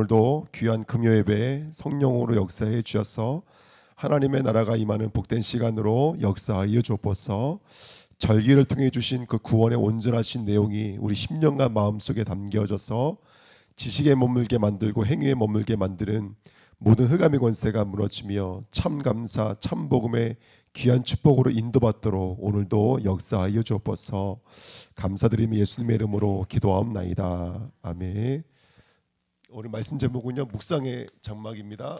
오늘도 귀한 금요 예배에 성령으로 역사해 주셔서 하나님의 나라가 임하는 복된 시간으로 역사하여 주옵소서. 절기를 통해 주신 그 구원의 온전하신 내용이 우리 10년간 마음속에 담겨져서 지식에 머물게 만들고 행위에 머물게 만드는 모든 흑암의 권세가 무너지며 참 감사 참 복음의 귀한 축복으로 인도받도록 오늘도 역사하여 주옵소서. 감사드리며 예수님의 이름으로 기도하옵나이다. 아멘. 오늘 말씀 제목은요 묵상의 장막입니다.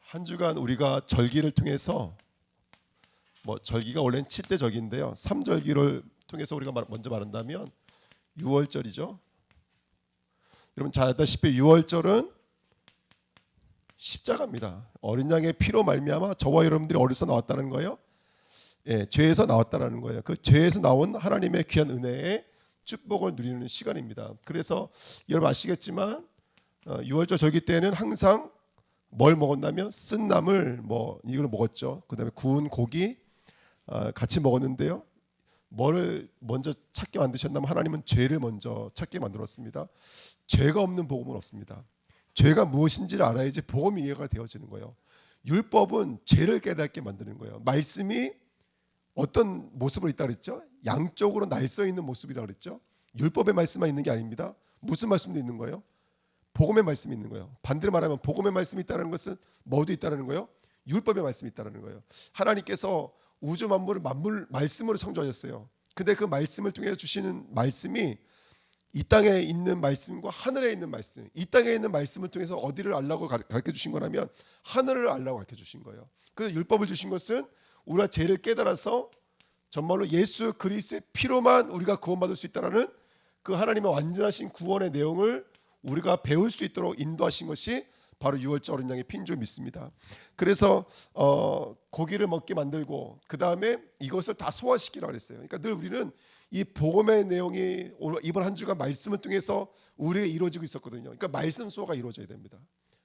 한 주간 우리가 절기를 통해서 뭐 절기가 원래는 7대 절기인데요. 3절기를 통해서 우리가 말- 먼저 말한다면 6월절이죠. 여러분 잘 알다시피 6월절은 십자가입니다. 어린 양의 피로 말미암아 저와 여러분들이 어디서 나왔다는 거예요? 예, 죄에서 나왔다라는 거예요. 그 죄에서 나온 하나님의 귀한 은혜의 축복을 누리는 시간입니다. 그래서 여러분 아시겠지만 어, 6월절 절기 때는 항상 뭘 먹었냐면 쓴 나물 뭐 이걸 먹었죠. 그다음에 구운 고기 아, 같이 먹었는데요. 뭐를 먼저 찾게 만드셨냐면 하나님은 죄를 먼저 찾게 만들었습니다. 죄가 없는 복음은 없습니다. 죄가 무엇인지를 알아야지 복음이 이해가 되어지는 거예요. 율법은 죄를 깨닫게 만드는 거예요. 말씀이 어떤 모습으로 있다 그랬죠? 양쪽으로 날서 있는 모습이라 그랬죠? 율법의 말씀만 있는 게 아닙니다. 무슨 말씀도 있는 거예요? 복음의 말씀이 있는 거예요. 반대로 말하면 복음의 말씀이 있다는 것은 뭐도 있다는 거예요? 율법의 말씀이 있다는 거예요. 하나님께서 우주 만물을 만물 말씀으로 창조하셨어요. 근데 그 말씀을 통해 주시는 말씀이 이 땅에 있는 말씀과 하늘에 있는 말씀, 이 땅에 있는 말씀을 통해서 어디를 알라고 가르쳐 주신 거라면 하늘을 알라고 가르쳐 주신 거예요. 그래서 율법을 주신 것은 우리가 죄를 깨달아서 정말로 예수 그리스도의 피로만 우리가 구원받을 수 있다라는 그 하나님의 완전하신 구원의 내용을 우리가 배울 수 있도록 인도하신 것이 바로 유월절 어린 양의 핀줄 믿습니다. 그래서 어, 고기를 먹게 만들고 그 다음에 이것을 다 소화시키라 그랬어요. 그러니까 늘 우리는 이 복음의 내용이 이번 한 주간 말씀을 통해서 우리에게 이루어지고 있었거든요. 그러니까 말씀 소화가 이루어져야 됩니다.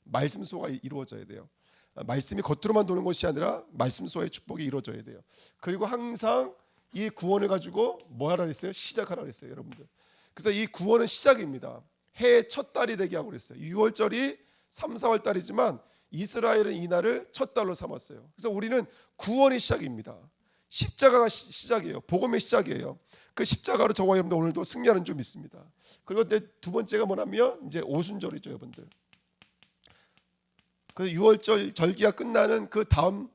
말씀 소화가 이루어져야 돼요. 아, 말씀이 겉으로만 도는 것이 아니라 말씀 소화의 축복이 이루어져야 돼요. 그리고 항상 이 구원을 가지고 뭐 하라 그랬어요? 시작하라 그랬어요, 여러분들. 그래서 이 구원은 시작입니다. 해의 첫 달이 되게 하고 그랬어요. 6월절이 3, 4월 달이지만 이스라엘은 이 날을 첫 달로 삼았어요. 그래서 우리는 구원의 시작입니다. 십자가가 시, 시작이에요. 복음의 시작이에요. 그 십자가로 저와 여러분들 오늘도 승리하는 줄 믿습니다. 그리고 내두 번째가 뭐냐면 이제 오순절이죠, 여러분들. 그 6월절 절기가 끝나는 그 다음 어,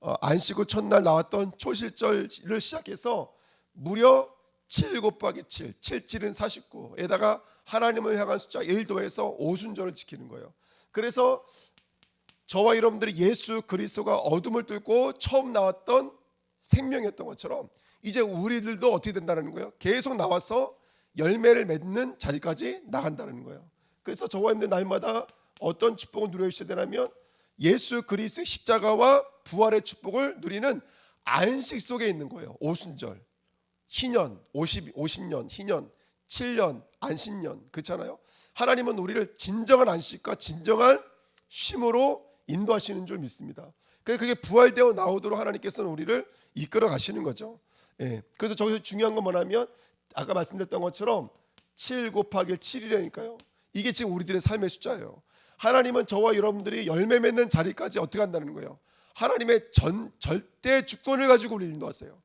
안식 후 첫날 나왔던 초실절을 시작해서 무려 7 곱하기 7, 7, 7은 49에다가 하나님을 향한 숫자 1 더해서 오순절을 지키는 거예요. 그래서 저와 여러분들이 예수 그리스도가 어둠을 뚫고 처음 나왔던 생명이었던 것처럼 이제 우리들도 어떻게 된다는 거예요? 계속 나와서 열매를 맺는 자리까지 나간다는 거예요. 그래서 저와 여러분들 날마다 어떤 축복을 누려주셔야 되냐면 예수 그리스도의 십자가와 부활의 축복을 누리는 안식 속에 있는 거예요. 오순절, 희년, 50, 50년, 희년, 7년, 안식년 그렇잖아요. 하나님은 우리를 진정한 안식과 진정한 쉼으로 인도하시는 줄 믿습니다. 그게 부활되어 나오도록 하나님께서는 우리를 이끌어 가시는 거죠. 예. 그래서 저기서 중요한 건 뭐냐면 아까 말씀드렸던 것처럼 7 곱하기 7이라니까요. 이게 지금 우리들의 삶의 숫자예요. 하나님은 저와 여러분들이 열매 맺는 자리까지 어떻게 한다는 거예요? 하나님의 전 절대 주권을 가지고 우리를 인도하세요.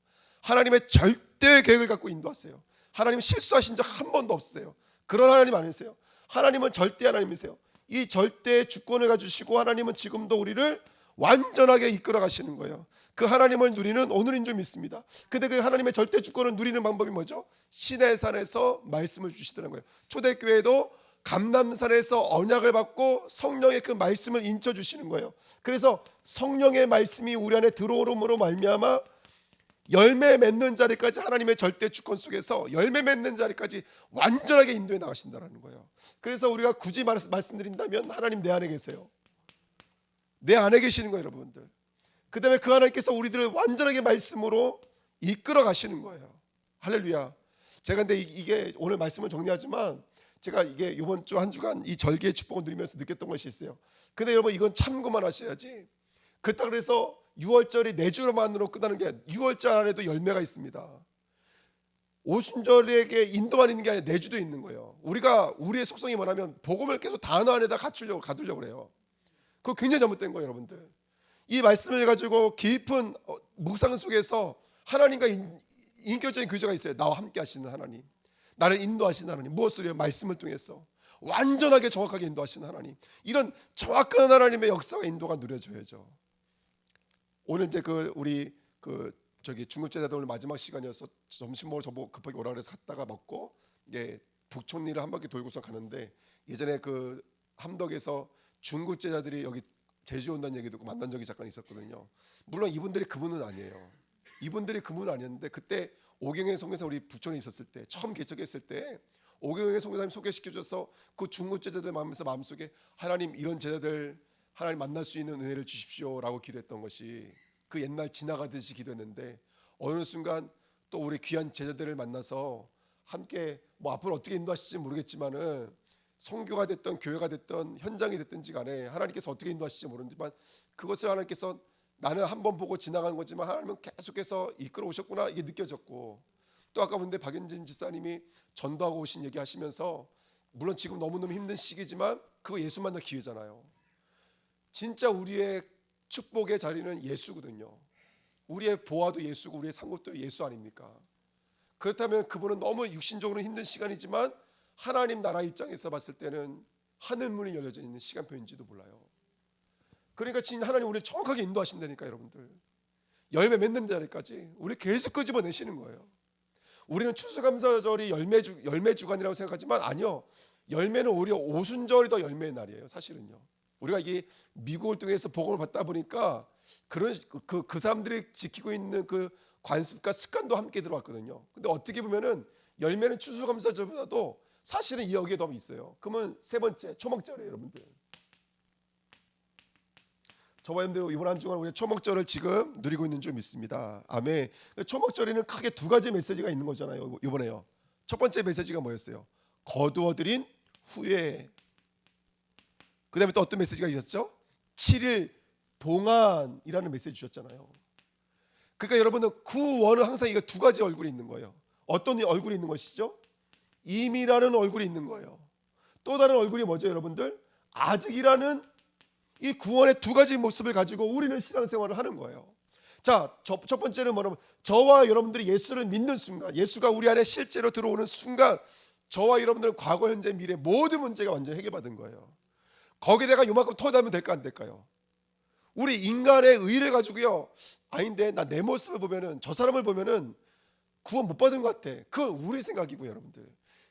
하나님의 절대 계획을 갖고 인도하세요. 하나님 실수하신 적 한 번도 없으세요. 그런 하나님 아니세요? 하나님은 절대 하나님이세요. 이 절대 주권을 가지시고 하나님은 지금도 우리를 완전하게 이끌어 가시는 거예요. 그 하나님을 누리는 오늘인 줄 믿습니다. 근데 그 하나님의 절대 주권을 누리는 방법이 뭐죠? 시내 산에서 말씀을 주시더라는 거예요. 초대교회도 감남산에서 언약을 받고 성령의 그 말씀을 인쳐 주시는 거예요. 그래서 성령의 말씀이 우리 안에 들어오므로 말미암아 열매 맺는 자리까지 하나님의 절대 주권 속에서 열매 맺는 자리까지 완전하게 인도해 나가신다는 거예요. 그래서 우리가 굳이 말, 말씀드린다면 하나님 내 안에 계세요. 내 안에 계시는 거예요, 여러분들. 그다음에 그 하나님께서 우리들을 완전하게 말씀으로 이끌어 가시는 거예요. 할렐루야. 제가 근데 이- 이게 오늘 말씀을 정리하지만 제가 이게 이번 주 한 주간 이 절개의 축복을 누리면서 느꼈던 것이 있어요. 근데 여러분 이건 참고만 하셔야지. 그렇다 그래서 6월절이 네 주로만으로 끝나는 게 6월절 안에도 열매가 있습니다. 오순절에게 인도만 있는 게 아니라 내주도 있는 거예요. 우리가 우리의 속성이 뭐냐면 복음을 계속 단어 안에다 갖추려고 가두려고 그래요. 그거 굉장히 잘못된 거예요, 여러분들. 이 말씀을 가지고 깊은 어, 묵상 속에서 하나님과 인, 인격적인 교제가 있어요. 나와 함께 하시는 하나님. 나를 인도하시는 하나님. 무엇으로요? 말씀을 통해서. 완전하게 정확하게 인도하시는 하나님. 이런 정확한 하나님의 역사와 인도가 누려져야죠. 오늘 이제 그 우리 그 저기 중국 제자들 오늘 마지막 시간이어서 점심 먹으러 저보고 급하게 오라 그래서 갔다가 먹고 예 북촌리를 한 바퀴 돌고서 가는데 예전에 그 함덕에서 중국 제자들이 여기 제주 온다는 얘기 듣고 만난 적이 잠깐 있었거든요. 물론 이분들이 그분은 아니에요. 이분들이 그분은 아니었는데 그때 오경의 성에서 우리 부촌에 있었을 때 처음 개척했을 때 오경의 성교사님 소개시켜 줘서 그 중국 제자들 마음에서 마음속에 하나님 이런 제자들 하나님 만날 수 있는 은혜를 주십시오라고 기도했던 것이 그 옛날 지나가듯이 기도했는데 어느 순간 또 우리 귀한 제자들을 만나서 함께 뭐 앞으로 어떻게 인도하실지 모르겠지만은 성교가 됐던 교회가 됐던 현장이 됐든지 간에 하나님께서 어떻게 인도하실지 모르지만 그것을 하나님께서 나는 한 번 보고 지나간 거지만 하나님은 계속해서 이끌어 오셨구나 이게 느껴졌고 또 아까 본데 박윤진 집사님이 전도하고 오신 얘기 하시면서 물론 지금 너무너무 힘든 시기지만 그거 예수 만날 기회잖아요. 진짜 우리의 축복의 자리는 예수거든요. 우리의 보아도 예수고 우리의 상급도 예수 아닙니까? 그렇다면 그분은 너무 육신적으로 힘든 시간이지만 하나님 나라 입장에서 봤을 때는 하늘 문이 열려져 있는 시간표인지도 몰라요. 그러니까 진짜 하나님 우리를 정확하게 인도하신다니까 여러분들. 열매 맺는 자리까지 우리 계속 끄집어 내시는 거예요. 우리는 추수감사절이 열매 주 열매 주간이라고 생각하지만 아니요. 열매는 오히려 오순절이 더 열매의 날이에요. 사실은요. 우리가 이게 미국을 통해서 복음을 받다 보니까 그런 그, 그 사람들이 지키고 있는 그 관습과 습관도 함께 들어왔거든요. 근데 어떻게 보면은 열매는 추수감사절보다도 사실은 이 여기에 더 있어요. 그러면 세 번째 초막절이에요, 여러분들. 저와 여러분들 이번 한 주간 우리 초막절을 지금 누리고 있는 줄 믿습니다. 아멘. 초막절에는 크게 두 가지 메시지가 있는 거잖아요. 이번에요. 첫 번째 메시지가 뭐였어요? 거두어들인 후에. 그다음에 또 어떤 메시지가 있었죠? 7일 동안이라는 메시지 주셨잖아요. 그러니까 여러분은 구원은 항상 이거 두 가지 얼굴이 있는 거예요. 어떤 얼굴이 있는 것이죠? 임이라는 얼굴이 있는 거예요. 또 다른 얼굴이 뭐죠, 여러분들? 아직이라는 이 구원의 두 가지 모습을 가지고 우리는 신앙생활을 하는 거예요. 자, 첫, 첫 번째는 뭐냐면 저와 여러분들이 예수를 믿는 순간, 예수가 우리 안에 실제로 들어오는 순간, 저와 여러분들은 과거, 현재, 미래 모든 문제가 완전 해결받은 거예요. 거기다가 요만큼 터다면 될까 안 될까요? 우리 인간의 의를 가지고요. 아닌데 나 내 모습을 보면은 저 사람을 보면은 구원 못 받은 것 같아. 그건 우리 생각이고요, 여러분들.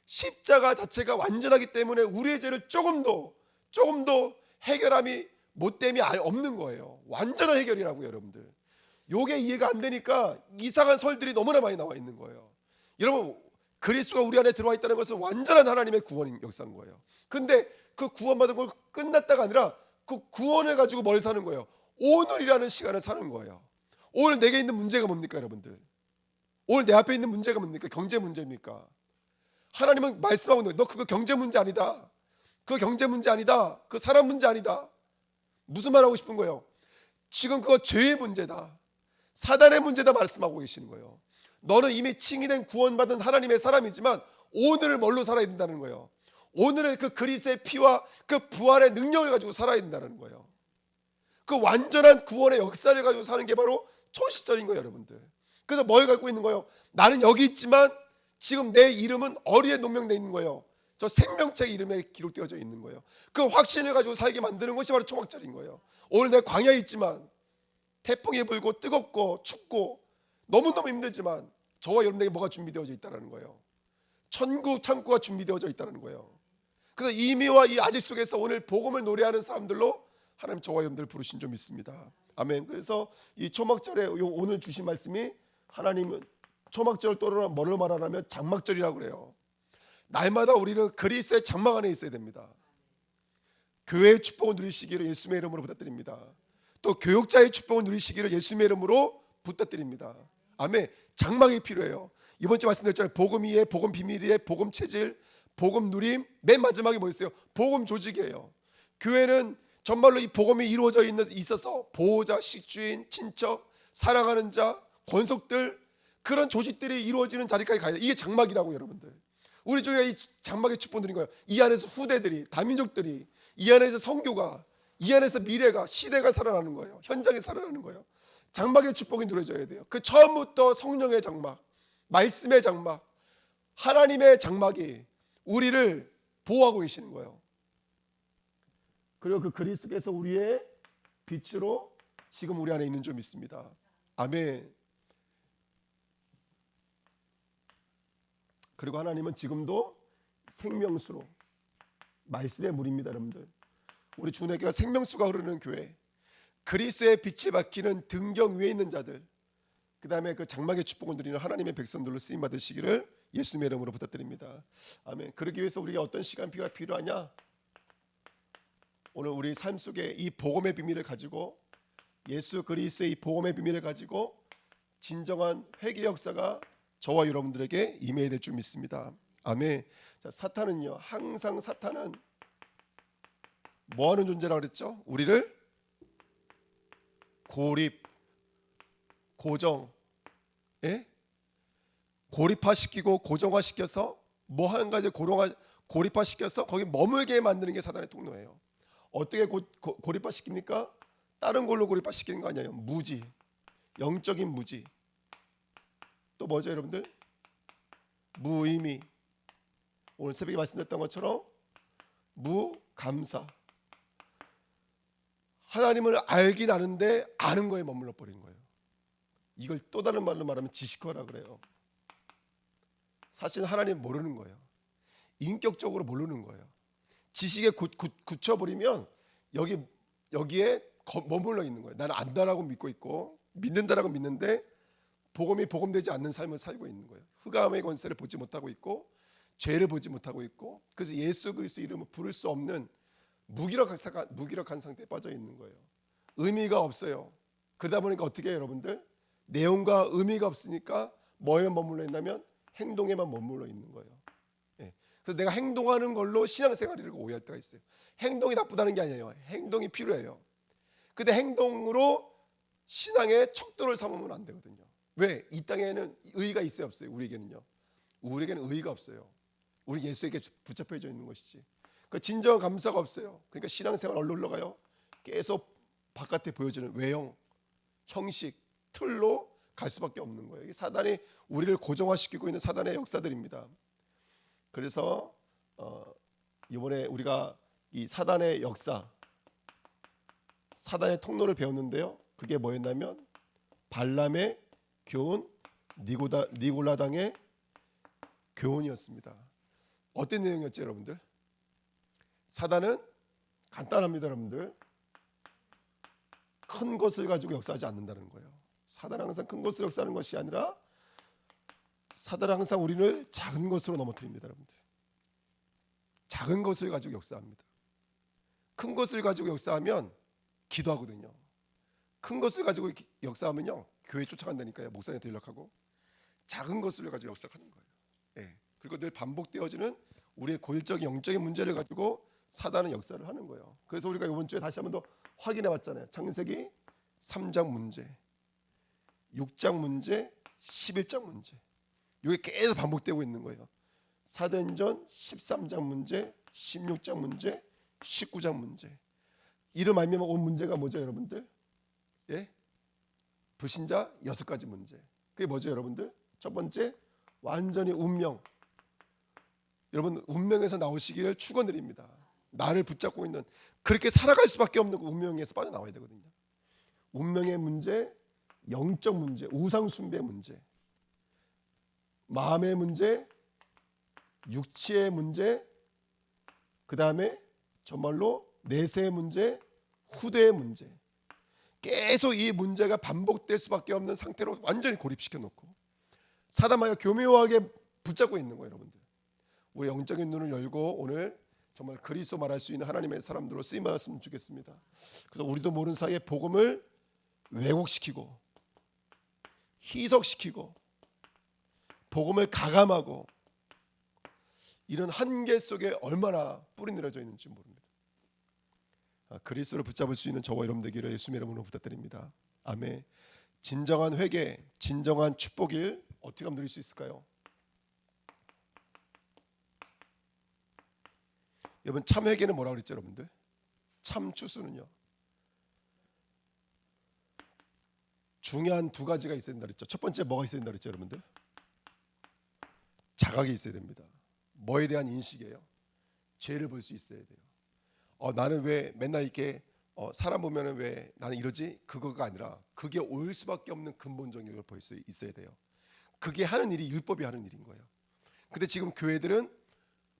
십자가 자체가 완전하기 때문에 우리의 죄를 조금 더 조금 더 해결함이 못됨이 아- 없는 거예요. 완전한 해결이라고요, 여러분들. 요게 이해가 안 되니까 이상한 설들이 너무나 많이 나와 있는 거예요. 여러분 그리스도가 우리 안에 들어와 있다는 것은 완전한 하나님의 구원 역사인 거예요. 근데 그 구원받은 걸 끝났다가 아니라 그 구원을 가지고 뭘 사는 거예요? 오늘이라는 시간을 사는 거예요. 오늘 내게 있는 문제가 뭡니까, 여러분들? 오늘 내 앞에 있는 문제가 뭡니까? 경제 문제입니까? 하나님은 말씀하고. 너 그거 경제 문제 아니다. 그 경제 문제 아니다. 그 사람 문제 아니다. 무슨 말 하고 싶은 거예요? 지금 그거 죄의 문제다. 사단의 문제다 말씀하고 계시는 거예요. 너는 이미 칭의된 구원받은 하나님의 사람이지만 오늘을 뭘로 살아야 된다는 거예요. 오늘의 그 그리스의 피와 그 부활의 능력을 가지고 살아야 된다는 거예요. 그 완전한 구원의 역사를 가지고 사는 게 바로 초시절인 거예요, 여러분들. 그래서 뭘 갖고 있는 거예요? 나는 여기 있지만 지금 내 이름은 어리에 농명되어 있는 거예요. 저 생명책 이름에 기록되어져 있는 거예요. 그 확신을 가지고 살게 만드는 것이 바로 초막절인 거예요. 오늘 내 광야에 있지만 태풍이 불고 뜨겁고 춥고 너무너무 힘들지만 저와 여러분에게 뭐가 준비되어져 있다는 거예요. 천국 창구가 준비되어져 있다는 거예요. 그래서 이미와 이 아직 속에서 오늘 복음을 노래하는 사람들로 하나님 저와 여러분들 부르신 줄 믿습니다. 아멘. 그래서 이 초막절에 요 오늘 주신 말씀이 하나님은 초막절을 떠나 뭐를 말하냐면 장막절이라고 그래요. 날마다 우리는 그리스도의 장막 안에 있어야 됩니다. 교회의 축복을 누리시기를 예수님의 이름으로 부탁드립니다. 또 교육자의 축복을 누리시기를 예수님의 이름으로 부탁드립니다. 아멘. 장막이 필요해요. 이번 주 말씀드렸잖아요. 복음 위에 복음 비밀이에 복음 체질, 복음 누림. 맨 마지막에 뭐였어요? 복음 조직이에요. 교회는 정말로 이 복음이 이루어져 있는 있어서 보호자, 식주인, 친척, 사랑하는 자, 권속들 그런 조직들이 이루어지는 자리까지 가야 돼. 이게 장막이라고 여러분들. 우리 중에 이 장막의 축복들인 거예요. 이 안에서 후대들이, 다민족들이, 이 안에서 성교가, 이 안에서 미래가, 시대가 살아나는 거예요. 현장이 살아나는 거예요. 장막의 축복이 누려져야 돼요. 그 처음부터 성령의 장막, 말씀의 장막, 하나님의 장막이 우리를 보호하고 계시는 거예요. 그리고 그 그리스도께서 우리의 빛으로 지금 우리 안에 있는 줄 믿습니다. 아멘. 그리고 하나님은 지금도 생명수로 말씀의 물입니다, 여러분들. 우리 주내교가 생명수가 흐르는 교회. 그리스도의 빛이 박히는 등경 위에 있는 자들. 그 다음에 그 장막의 축복을 누리는 하나님의 백성들로 쓰임 받으시기를 예수님의 이름으로 부탁드립니다. 아멘. 그러기 위해서 우리가 어떤 시간 비가 필요하냐? 오늘 우리 삶 속에 이 복음의 비밀을 가지고 예수 그리스도의 이 복음의 비밀을 가지고 진정한 회개 역사가 저와 여러분들에게 임해야 될 줄 믿습니다. 아멘. 자, 사탄은요. 항상 사탄은 뭐 하는 존재라고 그랬죠? 우리를 고립 고정 예? 고립화시키고 고정화시켜서 뭐 하는 가지 고령화 고립화시켜서 거기 머물게 만드는 게 사단의 통로예요. 어떻게 고, 고, 고립화시킵니까? 다른 걸로 고립화시키는 거 아니에요. 무지, 영적인 무지. 또 뭐죠, 여러분들? 무의미. 오늘 새벽에 말씀드렸던 것처럼 무감사. 하나님을 알긴 아는데 아는 거에 머물러 버린 거예요. 이걸 또 다른 말로 말하면 지식화라 그래요. 사실 하나님 모르는 거예요. 인격적으로 모르는 거예요. 지식에 굳, 굳, 굳혀버리면 여기 여기에 거, 머물러 있는 거예요. 나는 안다라고 믿고 있고 믿는다라고 믿는데 복음이 복음되지 않는 삶을 살고 있는 거예요. 흑암의 권세를 보지 못하고 있고 죄를 보지 못하고 있고 그래서 예수 그리스도 이름을 부를 수 없는 무기력한, 사- 무기력한 상태에 빠져 있는 거예요. 의미가 없어요. 그러다 보니까 어떻게 해요, 여러분들? 내용과 의미가 없으니까 뭐에 머물러 있냐면 행동에만 머물러 있는 거예요. 예. 그래서 내가 행동하는 걸로 신앙생활을 오해할 때가 있어요. 행동이 나쁘다는 게 아니에요. 행동이 필요해요. 근데 행동으로 신앙의 척도를 삼으면 안 되거든요. 왜? 이 땅에는 의가 있어요, 없어요? 우리에게는요. 우리에게는 의가 없어요. 우리 예수에게 붙잡혀져 있는 것이지. 그 진정한 감사가 없어요. 그러니까 신앙생활 얼로 흘러가요. 계속 바깥에 보여지는 외형, 형식, 틀로 갈 수밖에 없는 거예요. 사단이 우리를 고정화시키고 있는 사단의 역사들입니다. 그래서 어, 이번에 우리가 이 사단의 역사, 사단의 통로를 배웠는데요. 그게 뭐였냐면 발람의 교훈, 니고다, 니골라당의 교훈이었습니다. 어떤 내용이었죠, 여러분들? 사단은 간단합니다, 여러분들. 큰 것을 가지고 역사하지 않는다는 거예요. 사단은 항상 큰 것으로 역사하는 것이 아니라 사단은 항상 우리를 작은 것으로 넘어뜨립니다, 여러분들. 작은 것을 가지고 역사합니다. 큰 것을 가지고 역사하면 기도하거든요. 큰 것을 가지고 기- 역사하면요 교회 쫓아간다니까요 목사님한테 연락하고 작은 것을 가지고 역사하는 거예요. 예. 그리고 늘 반복되어지는 우리의 고질적인 영적인 문제를 가지고 사단은 역사를 하는 거예요. 그래서 우리가 이번 주에 다시 한번 더 확인해 봤잖아요. 창세기 3장 문제, 6장 문제, 11장 문제. 이게 계속 반복되고 있는 거예요. 사도행전 13장 문제, 16장 문제, 19장 문제. 이름 알면 온 문제가 뭐죠, 여러분들? 예? 불신자 여섯 가지 문제. 그게 뭐죠, 여러분들? 첫 번째 완전히 운명. 여러분 운명에서 나오시기를 축원드립니다. 나를 붙잡고 있는 그렇게 살아갈 수밖에 없는 그 운명에서 빠져나와야 되거든요. 운명의 문제, 영적 문제, 우상 숭배 문제, 마음의 문제, 육체의 문제, 그 다음에 정말로 내세의 문제, 후대의 문제. 계속 이 문제가 반복될 수밖에 없는 상태로 완전히 고립시켜 놓고 사담하여 교묘하게 붙잡고 있는 거예요, 여러분들. 우리 영적인 눈을 열고 오늘 정말 그리스도 말할 수 있는 하나님의 사람들로 쓰임 받았으면 좋겠습니다. 그래서 우리도 모르는 사이에 복음을 왜곡시키고 희석시키고 복음을 가감하고 이런 한계 속에 얼마나 뿌리 내려져 있는지 모릅니다. 아, 그리스도를 붙잡을 수 있는 저와 여러분 되기를 예수님의 이름으로 부탁드립니다. 아멘. 진정한 회개, 진정한 축복일 어떻게 하면 누릴 수 있을까요? 여러분 참 회개는 뭐라고 그랬죠, 여러분들? 참 추수는요. 중요한 두 가지가 있어야 된다 그랬죠. 첫 번째 뭐가 있어야 된다 그랬죠, 여러분들? 자각이 있어야 됩니다. 뭐에 대한 인식이에요? 죄를 볼 수 있어야 돼요. 어, 나는 왜 맨날 이렇게 어, 사람 보면은 왜 나는 이러지? 그거가 아니라 그게 올 수밖에 없는 근본적인 걸볼수 있어야 돼요. 그게 하는 일이 율법이 하는 일인 거예요. 근데 지금 교회들은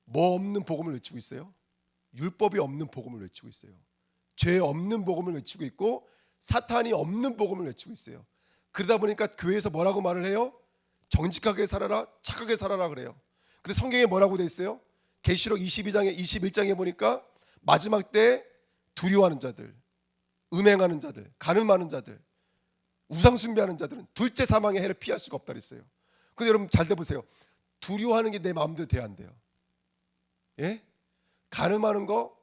뭐 없는 복음을 외치고 있어요? 율법이 없는 복음을 외치고 있어요. 죄 없는 복음을 외치고 있고 사탄이 없는 복음을 외치고 있어요. 그러다 보니까 교회에서 뭐라고 말을 해요? 정직하게 살아라, 착하게 살아라 그래요. 근데 성경에 뭐라고 돼 있어요? 계시록 22장에 21장에 보니까 마지막 때 두려워하는 자들, 음행하는 자들, 가늠하는 자들, 우상 숭배하는 자들은 둘째 사망의 해를 피할 수가 없다 그랬어요. 근데 여러분 잘 들어보세요. 두려워하는 게 내 마음대로 돼야 안 돼요. 예? 가늠하는 거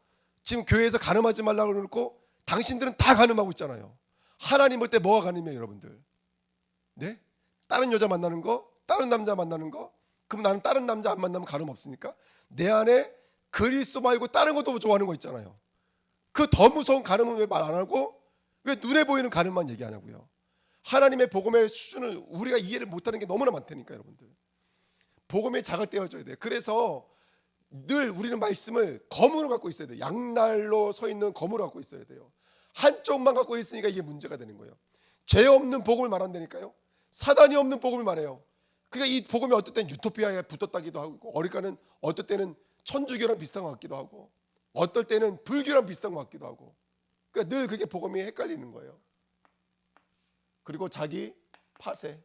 지금 교회에서 가늠하지 말라고 그러고 당신들은 다 가늠하고 있잖아요. 하나님 볼 때 뭐가 가늠이에요, 여러분들? 네? 다른 여자 만나는 거, 다른 남자 만나는 거. 그럼 나는 다른 남자 안 만나면 가늠 없으니까 내 안에 그리스도 말고 다른 것도 좋아하는 거 있잖아요. 그 더 무서운 가늠은 왜 말 안 하고 왜 눈에 보이는 가늠만 얘기 안 하고요? 하나님의 복음의 수준을 우리가 이해를 못하는 게 너무나 많다니까 여러분들. 복음의 자갈 떼어줘야 돼. 그래서 늘 우리는 말씀을 검으로 갖고 있어야 돼. 양날로 서 있는 검으로 갖고 있어야 돼요. 한쪽만 갖고 있으니까 이게 문제가 되는 거예요. 죄 없는 복음을 말한다니까요. 사단이 없는 복음을 말해요. 그러니까 이 복음이 어떨 땐 유토피아에 붙었다기도 하고 어리까는 어떨 때는 천주교랑 비슷한 것 같기도 하고 어떨 때는 불교랑 비슷한 것 같기도 하고 그러니까 늘 그게 복음이 헷갈리는 거예요. 그리고 자기 파세,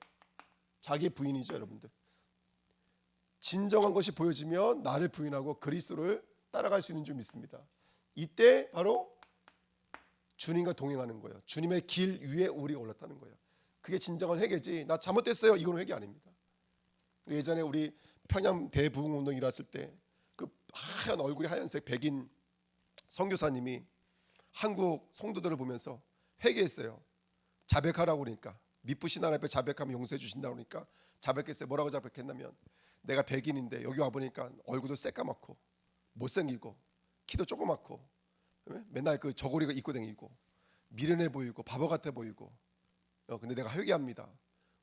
자기 부인이죠, 여러분들. 진정한 것이 보여지면 나를 부인하고 그리스도를 따라갈 수 있는 줄 믿습니다. 이때 바로 주님과 동행하는 거예요. 주님의 길 위에 우리가 올랐다는 거예요. 그게 진정한 회개지. 나 잘못됐어요. 이건 회개 아닙니다. 예전에 우리 평양 대부흥 운동 일어났을 때그 하얀 얼굴이 하얀색 백인 선교사님이 한국 성도들을 보면서 회개했어요. 자백하라고 그러니까 미쁘신 하나님 앞에 자백하면 용서해 주신다고 그러니까 자백했어요. 뭐라고 자백했냐면 내가 백인인데 여기 와 보니까 얼굴도 새까맣고 못생기고 키도 조그맣고 맨날 그 저고리 입고 다니고 미련해 보이고 바보 같아 보이고 어, 근데 내가 회개합니다.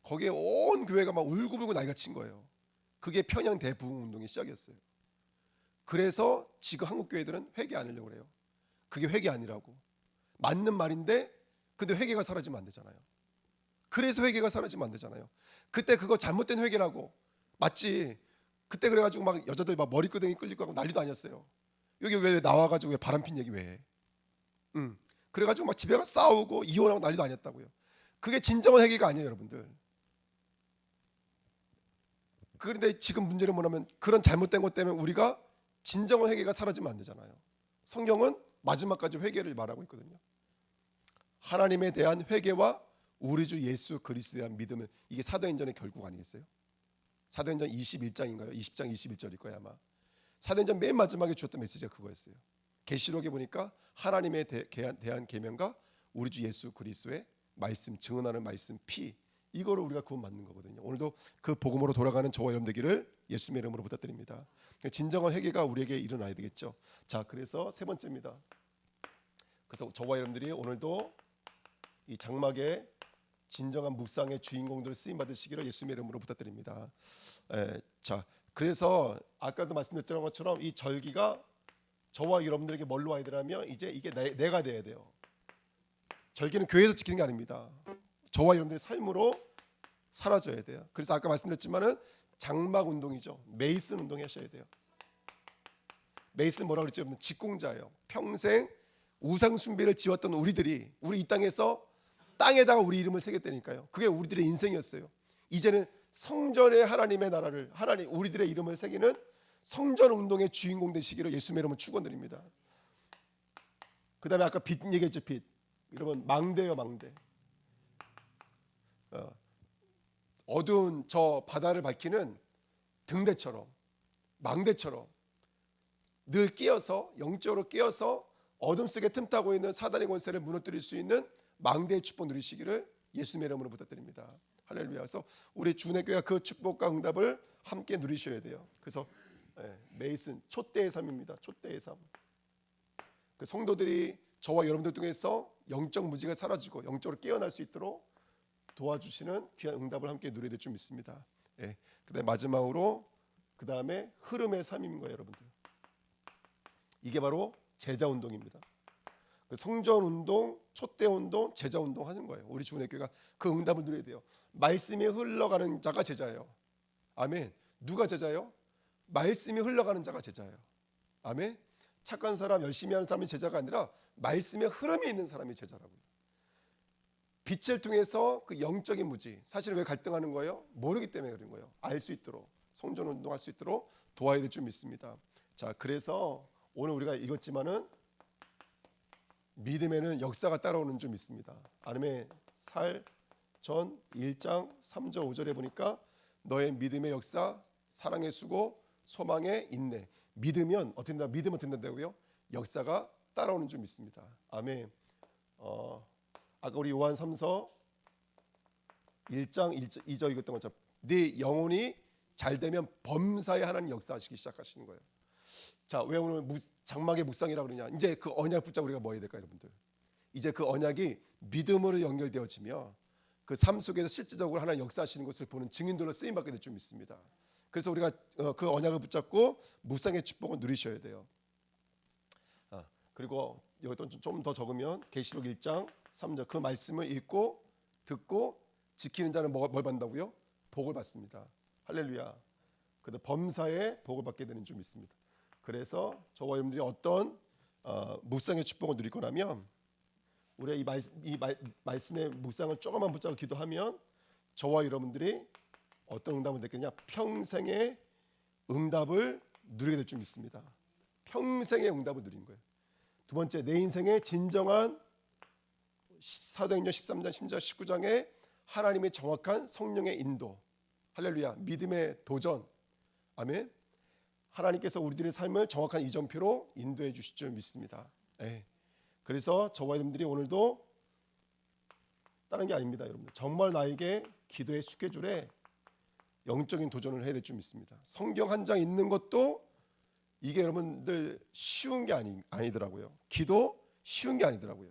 거기에 온 교회가 막 울고불고 난리가 친 거예요. 그게 평양 대부흥 운동의 시작이었어요. 그래서 지금 한국 교회들은 회개 안 하려고 그래요. 그게 회개 아니라고. 맞는 말인데 근데 회개가 사라지면 안 되잖아요. 그래서 회개가 사라지면 안 되잖아요. 그때 그거 잘못된 회개라고 맞지. 그때 그래가지고 막 여자들 막 머리끄댕이 끌리고 하고 난리도 아니었어요. 여기 왜 나와가지고 왜 바람핀 얘기 왜 해? 응. 그래가지고 막 집에 가 싸우고 이혼하고 난리도 아니었다고요. 그게 진정한 회개가 아니에요, 여러분들. 그런데 지금 문제는 뭐냐면 그런 잘못된 것 때문에 우리가 진정한 회개가 사라지면 안 되잖아요. 성경은 마지막까지 회개를 말하고 있거든요. 하나님에 대한 회개와 우리 주 예수 그리스도에 대한 믿음을 이게 사도행전의 결국 아니겠어요? 사도행전 21장인가요? 20장 21절일 거야 아마. 사도행전 맨 마지막에 주었던 메시지가 그거였어요. 계시록에 보니까 하나님에 대한 계명과 우리 주 예수 그리스도의 말씀 증언하는 말씀 피 이거를 우리가 구원 받는 거거든요. 오늘도 그 복음으로 돌아가는 저와 여러분 되기를 예수님의 이름으로 부탁드립니다. 진정한 회개가 우리에게 일어나야 되겠죠. 자, 그래서 세 번째입니다. 그래서 저와 여러분들이 오늘도 이 장막의 진정한 묵상의 주인공들을 쓰임 받으시기를 예수님의 이름으로 부탁드립니다. 에, 자, 그래서 아까도 말씀드렸던 것처럼 이 절기가 저와 여러분들에게 뭘로 와야 되냐면 이제 이게 내, 내가 돼야 돼요. 절기는 교회에서 지키는 게 아닙니다. 저와 여러분들의 삶으로 사라져야 돼요. 그래서 아까 말씀드렸지만은 장막 운동이죠. 메이슨 운동 하셔야 돼요. 메이슨 뭐라고 그랬죠? 직공자예요. 평생 우상 숭배를 지었던 우리들이 우리 이 땅에서 땅에다가 우리 이름을 새겼다니까요. 그게 우리들의 인생이었어요. 이제는 성전의 하나님의 나라를 하나님 우리들의 이름을 새기는 성전 운동의 주인공 되시기를 예수님의 이름으로 축원드립니다. 그다음에 아까 빛 얘기했죠 빛. 여러분 망대요 망대. 어, 어두운 저 바다를 밝히는 등대처럼 망대처럼 늘 끼어서 영적으로 끼어서 어둠 속에 틈타고 있는 사단의 권세를 무너뜨릴 수 있는 망대의 축복 누리시기를 예수님의 이름으로 부탁드립니다. 할렐루야. 그래서 우리 주내교회가 그 축복과 응답을 함께 누리셔야 돼요. 그래서 예, 메이슨 촛대의 삶입니다. 촛대의 삶. 그 성도들이 저와 여러분들 통해서 영적 무지가 사라지고 영적으로 깨어날 수 있도록 도와주시는 귀한 응답을 함께 누려야 될줄 믿습니다. 예. 그다음 마지막으로 그 다음에 흐름의 삶인 거예요, 여러분들. 이게 바로 제자 운동입니다. 그 성전 운동, 촛대 운동, 제자 운동 하는 거예요. 우리 주은혜 교회가 그 응답을 누려야 돼요. 말씀이 흘러가는 자가 제자예요. 아멘. 누가 제자예요? 말씀이 흘러가는 자가 제자예요. 아멘. 착한 사람, 열심히 하는 사람이 제자가 아니라 말씀의 흐름이 있는 사람이 제자라고요. 빛을 통해서 그 영적인 무지. 사실 왜 갈등하는 거예요? 모르기 때문에 그런 거예요. 알 수 있도록 성전 운동할 수 있도록 도와야 될 줄 믿습니다. 자, 그래서 오늘 우리가 읽었지만은 믿음에는 역사가 따라오는 줄 믿습니다. 아름의 살 전 1장 3절 5절에 보니까 너의 믿음의 역사, 사랑의 수고, 소망의 인내. 믿으면 어떻게 된다? 믿으면 된다고요? 역사가 따라오는 줄 믿습니다. 아멘. 어, 아까 우리 요한 3서 1장 1절, 2절 읽었던 것처럼 네 영혼이 잘 되면 범사에 하나님 역사하시기 시작하시는 거예요. 자, 왜 오늘 무, 장막의 묵상이라고 그러냐? 이제 그 언약 붙잡고 우리가 뭐 해야 될까, 여러분들? 이제 그 언약이 믿음으로 연결되어지며 그 삶 속에서 실제적으로 하나님 역사하시는 것을 보는 증인들로 쓰임 받게 될 줄 믿습니다. 그래서 우리가 어, 그 언약을 붙잡고 묵상의 축복을 누리셔야 돼요. 아, 그리고 여기도 좀 더 적으면 계시록 1장 3절 그 말씀을 읽고 듣고 지키는 자는 뭐- 뭘 받는다고요? 복을 받습니다. 할렐루야. 그래도 범사에 복을 받게 되는 줄 믿습니다. 그래서 저와 여러분들이 어떤 어, 묵상의 축복을 누릴 거라면 우리가 이, 말, 이 말, 말씀의 묵상을 조금만 붙잡고 기도하면 저와 여러분들이 어떤 응답을 듣겠냐 평생의 응답을 누리게 될 줄 믿습니다. 평생의 응답을 누리는 거예요. 두 번째 내 인생의 진정한 사도행전 13장 10장 19장에 하나님의 정확한 성령의 인도 할렐루야 믿음의 도전 아멘 하나님께서 우리들의 삶을 정확한 이정표로 인도해 주실 줄 믿습니다. 예. 그래서 저와 여러분들이 오늘도 다른 게 아닙니다, 여러분들. 정말 나에게 기도의 스케줄에 영적인 도전을 해야 될 줄 믿습니다. 성경 한 장 읽는 것도 이게 여러분들 쉬운 게 아니 아니더라고요. 기도 쉬운 게 아니더라고요.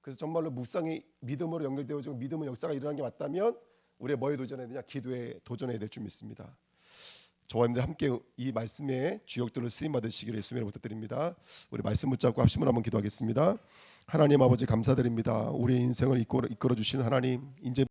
그래서 정말로 묵상이 믿음으로 연결되어지고 믿음의 역사가 일어나는 게 맞다면 우리가 뭐에 도전해야 되냐? 기도에 도전해야 될 줄 믿습니다. 저와 여러분들 함께 이 말씀의 주역들을 쓰임 받으시기를 예수님을 부탁드립니다. 우리 말씀 붙잡고 합심을 한번 기도하겠습니다. 하나님 아버지 감사드립니다. 우리의 인생을 이끌어, 이끌어 주신 하나님, 이제